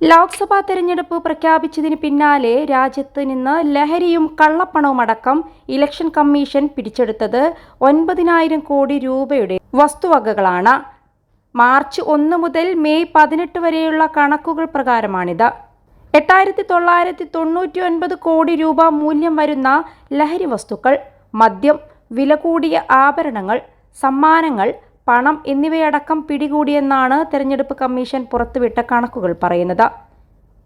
ലോക്സഭാ തെരഞ്ഞെടുപ്പ് പ്രഖ്യാപിച്ചതിന് പിന്നാലെ രാജ്യത്ത് നിന്ന് ലഹരിയും കള്ളപ്പണവും അടക്കം ഇലക്ഷൻ കമ്മീഷൻ പിടിച്ചെടുത്തത് ഒൻപതിനായിരം കോടി രൂപയുടെ വസ്തുവകകളാണ്. മാർച്ച് ഒന്ന് മുതൽ മെയ് പതിനെട്ട് വരെയുള്ള കണക്കുകൾ പ്രകാരമാണിത്. എട്ടായിരത്തി തൊള്ളായിരത്തി തൊണ്ണൂറ്റി ഒൻപത് കോടി രൂപ മൂല്യം വരുന്ന ലഹരി വസ്തുക്കൾ മദ്യം വില കൂടിയ ആഭരണങ്ങൾ സമ്മാനങ്ങൾ പണം എന്നിവയടക്കം പിടികൂടിയെന്നാണ് തെരഞ്ഞെടുപ്പ് കമ്മീഷൻ പുറത്തുവിട്ട കണക്കുകൾ പറയുന്നത്.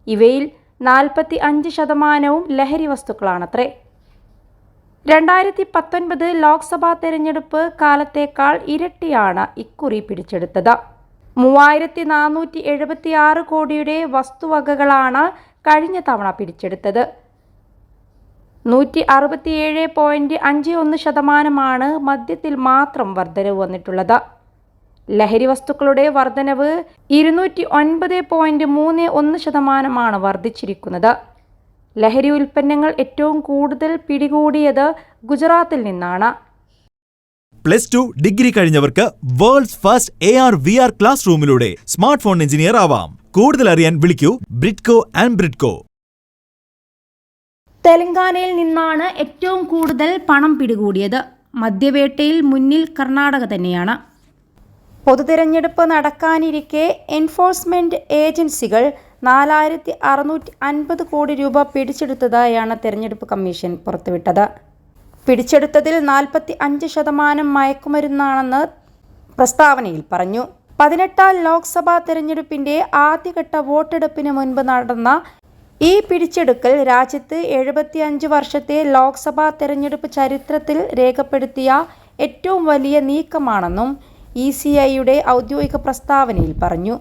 ഇവയിൽ നാൽപ്പത്തി അഞ്ച് ശതമാനവും ലഹരി വസ്തുക്കളാണത്രേ. രണ്ടായിരത്തി പത്തൊൻപത് ലോക്സഭാ തെരഞ്ഞെടുപ്പ് കാലത്തേക്കാൾ ഇരട്ടിയാണ് ഇക്കുറി പിടിച്ചെടുത്തത്. മൂവായിരത്തി നാനൂറ്റി എഴുപത്തി ആറ് കോടിയുടെ വസ്തുവകകളാണ് കഴിഞ്ഞ തവണ പിടിച്ചെടുത്തത്. നൂറ്റി അറുപത്തിയേഴ് പോയിന്റ് അഞ്ച് ഒന്ന് ശതമാനമാണ് മദ്യത്തിൽ മാത്രം വർധനവ് വന്നിട്ടുള്ളത്. ലഹരി വസ്തുക്കളുടെ വർധനവ് ഇരുന്നൂറ്റി ഒൻപത് പോയിന്റ് മൂന്ന് ഒന്ന് ശതമാനമാണ് വർദ്ധിച്ചിരിക്കുന്നത്. ലഹരി ഉൽപ്പന്നങ്ങൾ ഏറ്റവും കൂടുതൽ പിടികൂടിയത് ഗുജറാത്തിൽ നിന്നാണ്. Plus two degree കഴിഞ്ഞവർക്ക് world's first A R V R class റൂമിലൂടെ smart phone engineer ആവാം. കൂടുതൽ അറിയാൻ വിളിക്കൂ ബ്രിഡ്കോ ആൻഡ് ബ്രിഡ്കോ. തെലങ്കാനയിൽ നിന്നാണ് ഏറ്റവും കൂടുതൽ പണം പിടികൂടിയത്. മദ്യവേട്ടയിൽ മുന്നിൽ കർണാടക തന്നെയാണ്. പൊതുതിരഞ്ഞെടുപ്പ് നടക്കാനിരിക്കെ എൻഫോഴ്സ്മെന്റ് ഏജൻസികൾ നാലായിരത്തി അറുന്നൂറ്റി അൻപത് കോടി രൂപ പിടിച്ചെടുത്തതായാണ് തെരഞ്ഞെടുപ്പ് കമ്മീഷൻ പുറത്തുവിട്ടത്. പിടിച്ചെടുത്തതിൽ നാൽപ്പത്തി അഞ്ച് ശതമാനം മയക്കുമരുന്നാണെന്ന് പ്രസ്താവനയിൽ പറഞ്ഞു. പതിനെട്ടാം ലോക്സഭാ തെരഞ്ഞെടുപ്പിന്റെ ആദ്യഘട്ട വോട്ടെടുപ്പിന് മുൻപ് നടന്ന ഈ പിടിച്ചെടുക്കൽ രാജ്യത്ത് എഴുപത്തിയഞ്ച് വർഷത്തെ ലോക്സഭാ തെരഞ്ഞെടുപ്പ് ചരിത്രത്തിൽ രേഖപ്പെടുത്തിയ ഏറ്റവും വലിയ നീക്കമാണെന്നും ഇ സി ഐയുടെ ഔദ്യോഗിക പ്രസ്താവനയിൽ പറഞ്ഞു.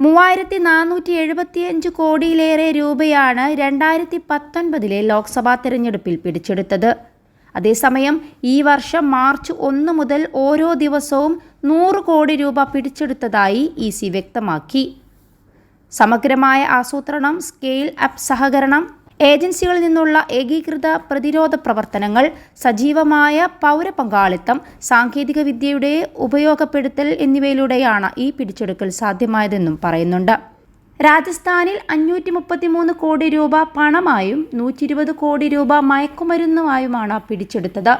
മൂവായിരത്തി നാനൂറ്റി എഴുപത്തിയഞ്ച് കോടിയിലേറെ രൂപയാണ് രണ്ടായിരത്തി പത്തൊൻപതിലെ ലോക്സഭാ തെരഞ്ഞെടുപ്പിൽ പിടിച്ചെടുത്തത്. അതേസമയം ഈ വർഷം മാർച്ച് ഒന്ന് മുതൽ ഓരോ ദിവസവും നൂറ് കോടി രൂപ പിടിച്ചെടുത്തതായി ഇ സി വ്യക്തമാക്കി. സമഗ്രമായ ആസൂത്രണം സ്കെയിൽ അപ്പ് സഹകരണം ഏജൻസികളിൽ നിന്നുള്ള ഏകീകൃത പ്രതിരോധ പ്രവർത്തനങ്ങൾ സജീവമായ പൗരപങ്കാളിത്തം സാങ്കേതിക വിദ്യയുടെ ഉപയോഗപ്പെടുത്തൽ എന്നിവയിലൂടെയാണ് ഈ പിടിച്ചെടുക്കൽ സാധ്യമായതെന്നും പറയുന്നുണ്ട്. രാജസ്ഥാനിൽ അഞ്ഞൂറ്റി മുപ്പത്തിമൂന്ന് കോടി രൂപ പണമായും നൂറ്റി ഇരുപത് കോടി രൂപ മയക്കുമരുന്നുമായുമാണ് പിടിച്ചെടുത്തത്.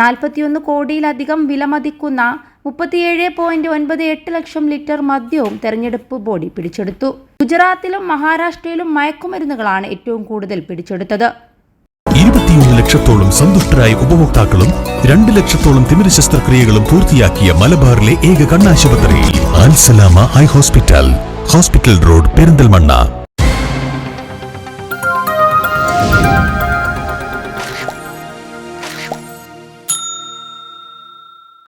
നാൽപ്പത്തിയൊന്ന് കോടിയിലധികം വിലമതിക്കുന്ന മുപ്പത്തിയേഴ് പോയിന്റ് ഒൻപത് എട്ട് ലക്ഷം ലിറ്റർ മദ്യവും തെരഞ്ഞെടുപ്പ് ബോഡി പിടിച്ചെടുത്തു. ഗുജറാത്തിലും മഹാരാഷ്ട്രയിലും മയക്കുമരുന്നുകളാണ് ഏറ്റവും കൂടുതൽ പിടിച്ചെടുത്തത്. ഇരുപത്തിയൊന്ന് ലക്ഷത്തോളം സന്തുഷ്ടരായ ഉപഭോക്താക്കളും രണ്ട് ലക്ഷത്തോളം തിമിര ശസ്ത്രക്രിയകളും പൂർത്തിയാക്കിയ മലബാറിലെ ഏക കണ്ണാശുപത്രി Ansalama high hospital hospital road Perinthalmanna.